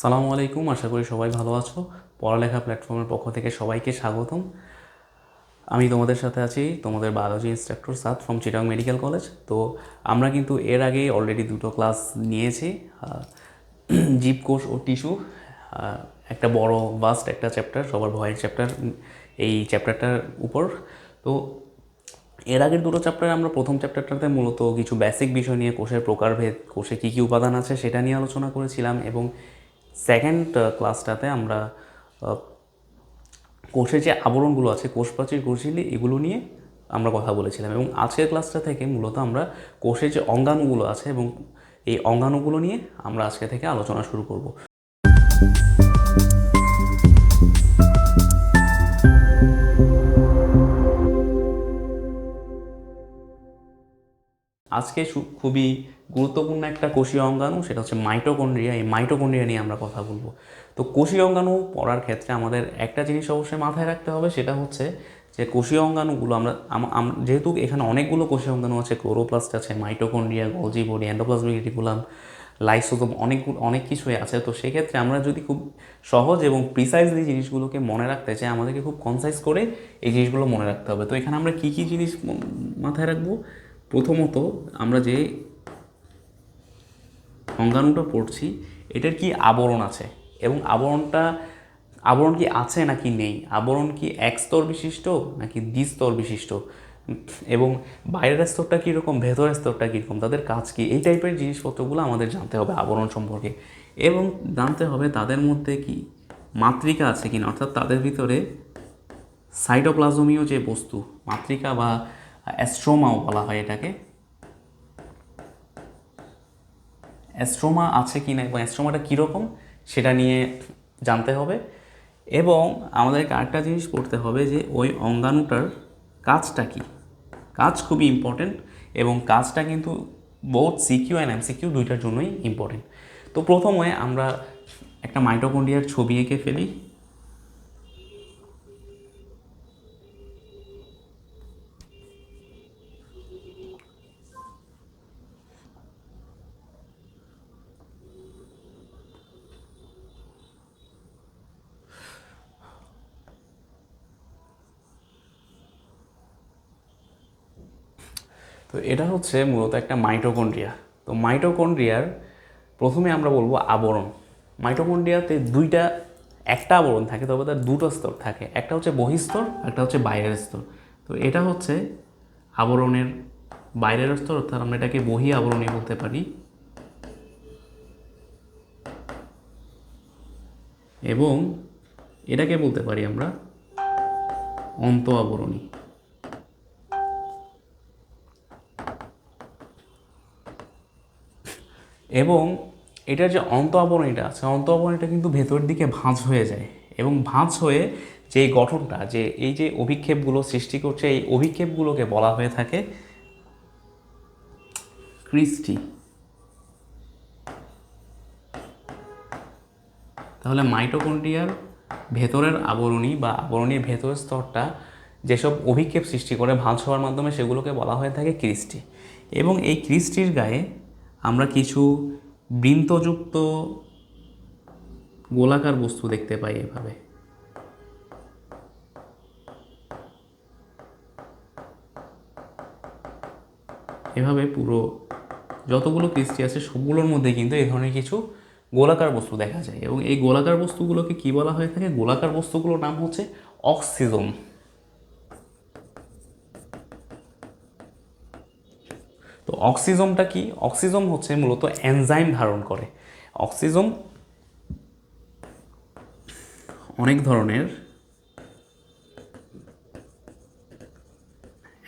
সালামু আলাইকুম আশা করি সবাই ভালো আছো। পড়ালেখা প্ল্যাটফর্মের পক্ষ থেকে সবাইকে স্বাগতম। আমি তোমাদের সাথে আছি তোমাদের বায়োলজি ইনস্ট্রাক্টর সাত ফ্রম চিটাং মেডিকেল কলেজ তো আমরা কিন্তু এর আগেই অলরেডি দুটো ক্লাস নিয়েছি আহ, জীব কোষ ও টিস্যু একটা বড় ভাস্ট একটা চ্যাপ্টার সবার ভয়ের চ্যাপ্টার এই চ্যাপ্টারটার উপর। তো এর আগের দুটো চ্যাপ্টারে আমরা প্রথম চ্যাপ্টারটাতে মূলত কিছু বেসিক বিষয় নিয়ে কোষের প্রকারভেদ কোষে কী কী উপাদান আছে সেটা নিয়ে আলোচনা করেছিলাম এবং সেকেন্ড ক্লাসটাতে আমরা কোষের যে আবরণগুলো আছে, কোষ প্রাচীর কোষঝিল্লি এগুলো নিয়ে আমরা কথা বলেছিলাম। এবং আজকের ক্লাসটা থেকে মূলত আমরা কোষের যে অঙ্গাণুগুলো আছে এবং এই অঙ্গাণুগুলো নিয়ে আমরা আজকে থেকে আলোচনা শুরু করব। আজকে খুবই গুরুত্বপূর্ণ একটা কোষীয় অঙ্গাণু, সেটা হচ্ছে মাইটোকন্ড্রিয়া। এই মাইটোকন্ড্রিয়া নিয়ে আমরা কথা বলব। তো কোষীয় অঙ্গাণু পড়ার ক্ষেত্রে আমাদের একটা জিনিস অবশ্যই মাথায় রাখতে হবে, সেটা হচ্ছে যে কোষীয় অঙ্গাণুগুলো আমরা, আম- আম- যেহেতু এখানে অনেকগুলো কোষীয় অঙ্গাণু আছে, ক্লোরোপ্লাস্ট আছে, mitochondria Golgi body endoplasmic reticulum lysosome অনেকগুলো অনেক কিছুই আছে। তো সেক্ষেত্রে আমরা যদি খুব সহজ এবং প্রিসাইজলি জিনিসগুলোকে মনে রাখতে চাই, আমাদেরকে খুব কনসাইজ করে এই জিনিসগুলো মনে রাখতে হবে। তো এখানে আমরা কী কী জিনিস মাথায় রাখব? প্রথমত আমরা যে অঙ্গাণুটা পড়ছি, এটার কি আবরণ আছে? এবং আবরণটা, আবরণ কি আছে নাকি নেই? আবরণ কি এক স্তর বিশিষ্ট নাকি দ্বিস্তর বিশিষ্ট? এবং বাইরের স্তরটা কীরকম, ভেতরের স্তরটা কীরকম? তাদের কাজ কি? এই টাইপের জিনিসপত্রগুলো আমাদের জানতে হবে আবরণ সম্পর্কে। এবং জানতে হবে তাদের মধ্যে কি মাতৃকা আছে কিনা? অর্থাৎ তাদের ভিতরে সাইটোপ্লাজমীয় যে বস্তু, মাতৃকা বা অ্যাস্ট্রোমাও বলা হয় এটাকে। অ্যাস্ট্রোমা আছে কি না এবং অ্যাস্ট্রোমাটা কীরকম সেটা নিয়ে জানতে হবে। এবং আমাদেরকে আরেকটা জিনিস পড়তে হবে যে ওই অঙ্গাণুটার কাজটা কি। কাজ খুবই ইম্পর্টেন্ট এবং কাজটা কিন্তু বোথ সিকিউ অ্যান্ড এমসিকিউ দুইটার জন্যই ইম্পর্টেন্ট তো প্রথমে আমরা একটা মাইটোকন্ড্রিয়ার ছবি এঁকে ফেলি। তো এটা হচ্ছে মূলত একটা মাইটোকন্ড্রিয়া তো মাইটোকন্ড্রিয়ার প্রথমে আমরা বলব আবরণ। মাইটোকন্ড্রিয়াতে দুইটা, একটা আবরণ থাকে, তবে তার দুটো স্তর থাকে। একটা হচ্ছে বহিস্তর, একটা হচ্ছে বাইরের স্তর। তো এটা হচ্ছে আবরণের বাইরের স্তর, অর্থাৎ আমরা এটাকে বহি আবরণী বলতে পারি। এবং এটাকে বলতে পারি আমরা অন্ত আবরণী এবং এটার যে অন্ত আবরণীটা আছে অন্ত আবরণীটা কিন্তু ভেতরের দিকে ভাঁজ হয়ে যায় এবং ভাঁজ হয়ে যে গঠনটা, যে এই যে অভিক্ষেপগুলো সৃষ্টি করছে, এই অভিক্ষেপগুলোকে বলা হয়ে থাকে ক্রিস্টি। তাহলে মাইটোকন্ড্রিয়ার ভেতরের আবরণী বা আবরণীর ভেতরের স্তরটা যেসব অভিক্ষেপ সৃষ্টি করে ভাঁজ হওয়ার মাধ্যমে সেগুলোকে বলা হয়ে থাকে ক্রিস্টি। এবং এই ক্রিস্টির গায়ে আমরা কিছু বৃন্তযুক্ত গোলাকার বস্তু দেখতে পাই এভাবে। এভাবে পুরো যতগুলো কৃষ্টি আছে, সবগুলোর মধ্যে কিন্তু এই ধরনের কিছু গোলাকার বস্তু দেখা যায়। এবং এই গোলাকার বস্তুগুলোকে কি বলা হয়ে থাকে? গোলাকার বস্তুগুলোর নাম হচ্ছে অক্সিজম। অক্সিজমটা কি? অক্সিজম হচ্ছে মূলত এনজাইম ধারণ করে। অক্সিজম অনেক ধরনের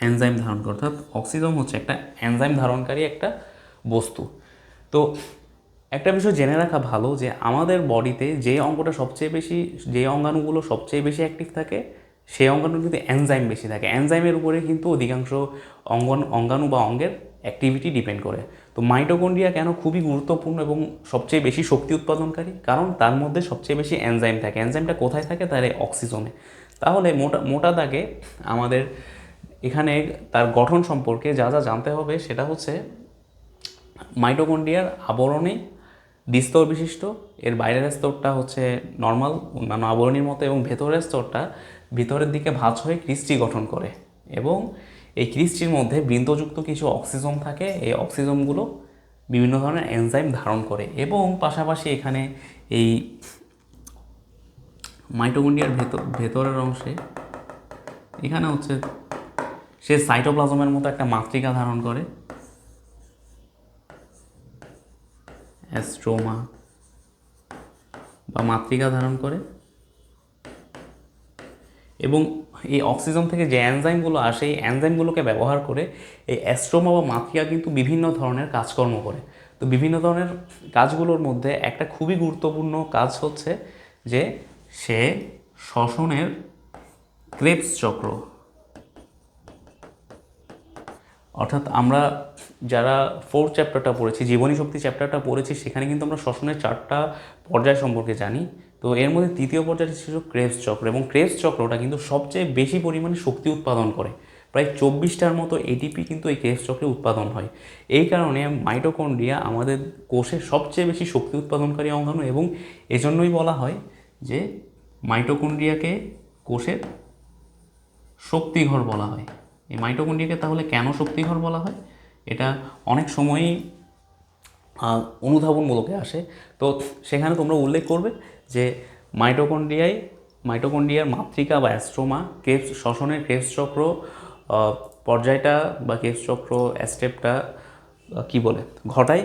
এনজাইম ধারণ করে। অর্থাৎ অক্সিজম হচ্ছে একটা এনজাইম ধারণকারী একটা বস্তু। তো একটা বিষয় জেনে রাখা ভালো যে আমাদের বডিতে যে অঙ্গটা সবচেয়ে বেশি, যে অঙ্গাণুগুলো সবচেয়ে বেশি অ্যাক্টিভ থাকে, সেই অঙ্গাণু কিন্তু এনজাইম বেশি থাকে। এনজাইমের উপরে কিন্তু অধিকাংশ অঙ্গন, অঙ্গাণু বা অঙ্গের অ্যাক্টিভিটি ডিপেন্ড করে। তো মাইটোকন্ড্রিয়া কেন খুবই গুরুত্বপূর্ণ এবং সবচেয়ে বেশি শক্তি উৎপাদনকারী? কারণ তার মধ্যে সবচেয়ে বেশি এনজাইম থাকে। এনজাইমটা কোথায় থাকে? তার অক্সিজনে তাহলে মোটা মোটা দাগে আমাদের এখানে তার গঠন সম্পর্কে যা যা জানতে হবে সেটা হচ্ছে মাইটোকন্ড্রিয়ার আবরণে দ্বিস্তর বিশিষ্ট। এর বাইরের স্তরটা হচ্ছে নর্মাল অন্যান্য আবরণীর মতো এবং ভেতরের স্তরটা ভিতরের দিকে ভাঁজ হয়ে ক্রিস্টি গঠন করে। এবং এই ক্রিস্টির মধ্যে বৃন্তযুক্ত কিছু অক্সিজম থাকে, এই অক্সিজমগুলো বিভিন্ন ধরনের এনজাইম ধারণ করে এবং পাশাপাশি এখানে এই মাইটোকন্ডিয়ার ভেতর, ভেতরের অংশে এখানে হচ্ছে সে সাইটোপ্লাজমের মতো একটা মাতৃকা ধারণ করে। অ্যাস্ট্রোমা বা মাতৃকা ধারণ করে। এবং এই অক্সিজেন থেকে যে অ্যানজাইমগুলো আসে, এই অ্যানজাইমগুলোকে ব্যবহার করে এই অ্যাস্ট্রোমা বা মাতৃকা কিন্তু বিভিন্ন ধরনের কাজকর্ম করে। তো বিভিন্ন ধরনের কাজগুলোর মধ্যে একটা খুবই গুরুত্বপূর্ণ কাজ হচ্ছে যে সে শ্বসনের ক্রেপস চক্র। অর্থাৎ আমরা যারা ফোর্থ চ্যাপ্টারটা পড়েছি জীবনী শক্তি চ্যাপ্টারটা পড়েছি, সেখানে কিন্তু আমরা শ্বসনের চারটা পর্যায় সম্পর্কে জানি। তো এর মধ্যে তৃতীয় পর্যায়টি ছিল ক্রেবস চক্র এবং ক্রেবস চক্রটা কিন্তু সবচেয়ে বেশি পরিমাণে শক্তি উৎপাদন করে। প্রায় চব্বিশটার মতো এটিপি কিন্তু এই ক্রেবস চক্রে উৎপাদন হয়। এই কারণে মাইটোকন্ড্রিয়া আমাদের কোষের সবচেয়ে বেশি শক্তি উৎপাদনকারী অঙ্গাণু এবং এজন্যই বলা হয় যে মাইটোকন্ড্রিয়াকে কোষের শক্তিঘর বলা হয়। এই মাইটোকন্ড্রিয়াকে তাহলে কেন শক্তিঘর বলা হয়? এটা অনেক সময়ই অনুধাবনমূলকে আসে। তো সেখানে তোমরা উল্লেখ করবে যে মাইটোকন্ড্রিয়ায়, মাইটোকন্ড্রিয়ার মাতৃকা বা অ্যাস্ট্রোমা ক্রেপস শ্বসনের চক্র পর্যায়টা বা ক্রেপস চক্র স্টেপটা কী বলে, ঘটায়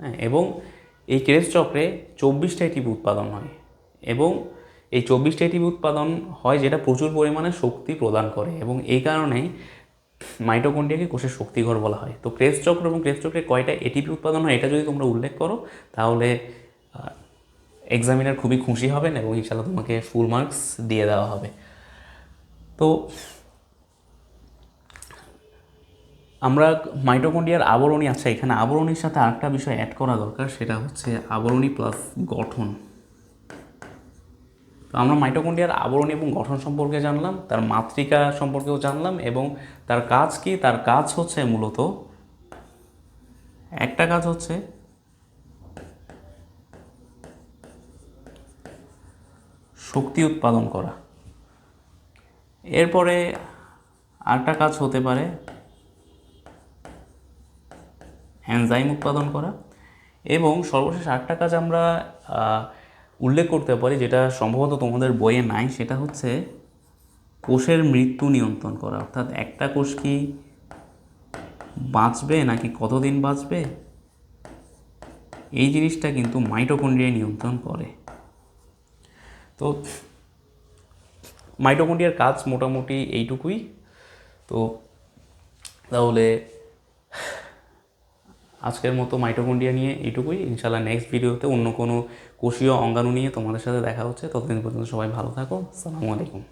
হ্যাঁ এবং এই চক্রে চব্বিশটা এটিপি উৎপাদন হয় এবং এই চব্বিশটা এটিপি উৎপাদন হয় যেটা প্রচুর পরিমাণে শক্তি প্রদান করে এবং এই কারণেই মাইটোকন্ড্রিয়াকে কোষের শক্তিঘর বলা হয়। তো ক্রেস চক্র এবং ক্রেস চক্রে কয়টা এটিপি উৎপাদন হয়, এটা যদি তোমরা উল্লেখ করো, তাহলে এক্সামিনার খুবই খুশি হবেন এবং ইনশাল্লাহ তোমাকে ফুল মার্কস দিয়ে দেওয়া হবে। তো আমরা মাইটোকন্ড্রিয়ার আবরণী আছে এখানে আবরণীর সাথে আরেকটা বিষয় অ্যাড করা দরকার, সেটা হচ্ছে আবরণী প্লাস গঠন। তো আমরা মাইটোকন্ড্রিয়ার আবরণ এবং গঠন সম্পর্কে জানলাম, তার মাতৃকা সম্পর্কেও জানলাম, এবং তার কাজ কি? তার কাজ হচ্ছে মূলত, একটা কাজ হচ্ছে শক্তি উৎপাদন করা। এরপরে আরেকটা কাজ হতে পারে এনজাইম উৎপাদন করা এবং সর্বশেষ আরেকটা কাজ আমরা উল্লেখ করতে পারি যেটা সম্ভবত তোমাদের বইয়ে নাই, সেটা হচ্ছে কোষের মৃত্যু নিয়ন্ত্রণ করা। অর্থাৎ একটা কোষ কি বাঁচবে নাকি কতদিন বাঁচবে? এই জিনিসটা কিন্তু মাইটোকন্ড্রিয়া নিয়ন্ত্রণ করে। তো মাইটোকন্ড্রিয়ার কাজ মোটামুটি এইটুকুই। তো তাহলে আজকের মতো মাইটোকন্ডিয়া নিয়ে এইটুকুই। ইনশাল্লাহ নেক্সট ভিডিওতে অন্য কোনো কোষীয় অঙ্গাণু নিয়ে তোমাদের সাথে দেখা হচ্ছে। ততদিন পর্যন্ত সবাই ভালো থাকো। আসসালামু আলাইকুম।